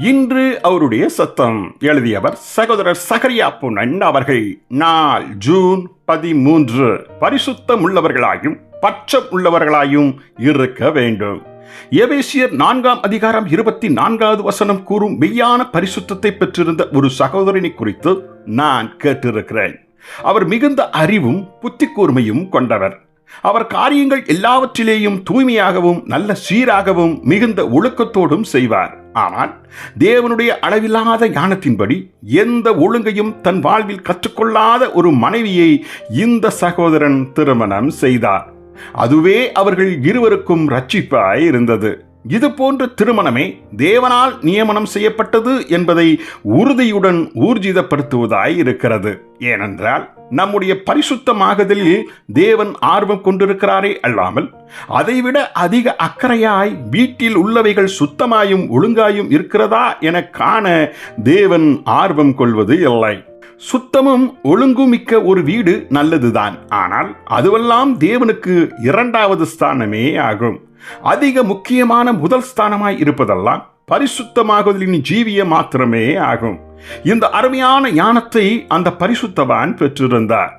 இன்று அவருடைய சத்தம். எழுதியவர் சகோதரர் சகரியா பொன்னன் அவர்கள். நாள் ஜூன் பதிமூன்று. பரிசுத்தம் உள்ளவர்களாயும் பட்சம் உள்ளவர்களாயும் இருக்க வேண்டும். எபேசியர் நான்காம் அதிகாரம் இருபத்தி நான்காவது வசனம் கூறும் மெய்யான பரிசுத்தத்தை பெற்றிருந்த ஒரு சகோதரனை குறித்து நான் கேட்டிருக்கிறேன். அவர் மிகுந்த அறிவும் புத்தி கூர்மையும் கொண்டவர். அவர் காரியங்கள் எல்லாவற்றிலேயும் தூய்மையாகவும் நல்ல சீராகவும் மிகுந்த ஒழுக்கத்தோடும் செய்வார். ஆனால் தேவனுடைய அளவில்லாத ஞானத்தின்படி எந்த ஒழுங்கையும் தன் வாழ்வில் கற்றுக்கொள்ளாத ஒரு மனைவியை இந்த சகோதரன் திருமணம் செய்தார். அதுவே அவர்கள் இருவருக்கும் ரட்சிப்பாய் இருந்தது. இது போன்ற திருமணமே தேவனால் நியமனம் செய்யப்பட்டது என்பதை உறுதியுடன் ஊர்ஜிதப்படுத்துவதாய் இருக்கிறது. ஏனென்றால் நம்முடைய பரிசுத்தமாகுதலில் தேவன் ஆர்வம் கொண்டிருக்கிறாரே அல்லாமல் அதைவிட அதிக அக்கறையாய் வீட்டில் உள்ளவைகள் சுத்தமாயும் ஒழுங்காயும் இருக்கிறதா என காண தேவன் ஆர்வம் கொள்வது இல்லை. சுத்தமும் ஒழுங்கும் மிக்க ஒரு வீடு நல்லதுதான். ஆனால் அதுவெல்லாம் தேவனுக்கு இரண்டாவது ஸ்தானமே ஆகும். அதிக முக்கியமான முதல் ஸ்தானமாய் இருப்பதெல்லாம் பரிசுத்தமாகுதலின் ஜீவிய மாத்திரமே ஆகும். இந்த அருமையான ஞானத்தை அந்த பரிசுத்தவான் பெற்றிருந்தார்.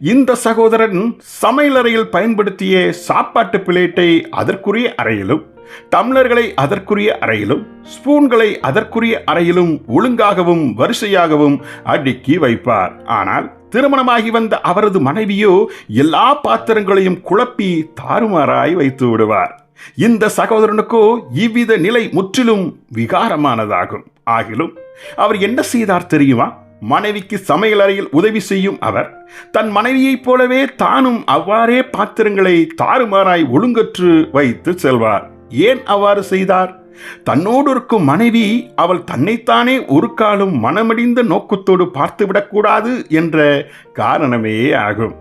இந்த சகோதரன் சமையலறையில் பயன்படுத்திய சாப்பாட்டு பிளேட்டை அதற்குரிய அறையிலும் டம்ளர்களை அதற்குரிய அறையிலும் ஸ்பூன்களை அதற்குரிய அறையிலும் ஒழுங்காகவும் வரிசையாகவும் அடுக்கி வைப்பார். ஆனால் திருமணமாகி வந்த அவரது மனைவியோ எல்லா பாத்திரங்களையும் குழப்பி தாறுமாறாய் வைத்து விடுவார். இந்த சகோதரனுக்கோ இவ்வித நிலை முற்றிலும் விகாரமானதாகும். ஆகிலும் அவர் என்ன செய்தார் தெரியுமா? மனைவிக்கு சமையலறையில் உதவி செய்யும் அவர் தன் மனைவியைப் போலவே தானும் அவ்வாறே பாத்திரங்களை தாறுமாறாய் ஒழுங்கற்று வைத்து செல்வார். ஏன் அவ்வாறு செய்தார்? தன்னோடு இருக்கும் மனைவி அவள் தன்னைத்தானே ஒரு காலம் மனமடிந்த நோக்கத்தோடு பார்த்துவிடக்கூடாது என்ற காரணமே ஆகும்.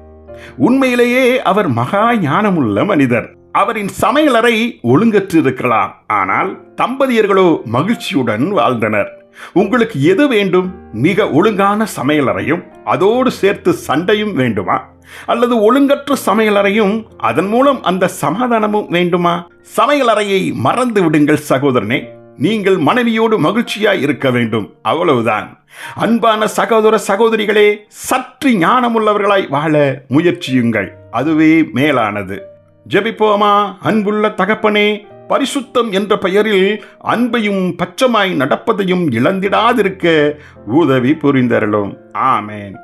உண்மையிலேயே அவர் மகா ஞானமுள்ள மனிதர். அவரின் சமையலறை ஒழுங்கற்று இருக்கலாம் ஆனால் தம்பதியர்களோ மகிழ்ச்சியுடன் வாழ்ந்தனர். உங்களுக்கு எது வேண்டும்? மிக ஒழுங்கான சமையலறையும் அதோடு சேர்த்து சண்டையும் வேண்டுமா? அல்லது ஒழுங்கற்ற சமையலறையும் அதன் மூலம் அந்த சமாதானமும் வேண்டுமா? சமையலறையை மறந்து விடுங்கள் சகோதரனே. நீங்கள் மனைவியோடு மகிழ்ச்சியாய் இருக்க வேண்டும். அவ்வளவுதான். அன்பான சகோதர சகோதரிகளே சற்று ஞானமுள்ளவர்களாய் வாழ முயற்சியுங்கள். அதுவே மேலானது. ஜெபிப்போமா அன்புள்ள தகப்பனே. பரிசுத்தம் என்ற பெயரில் அன்பையும் பச்சமாய் நடப்பதையும் இழந்திடாதிருக்க உதவி புரிந்தருளும். ஆமேன்.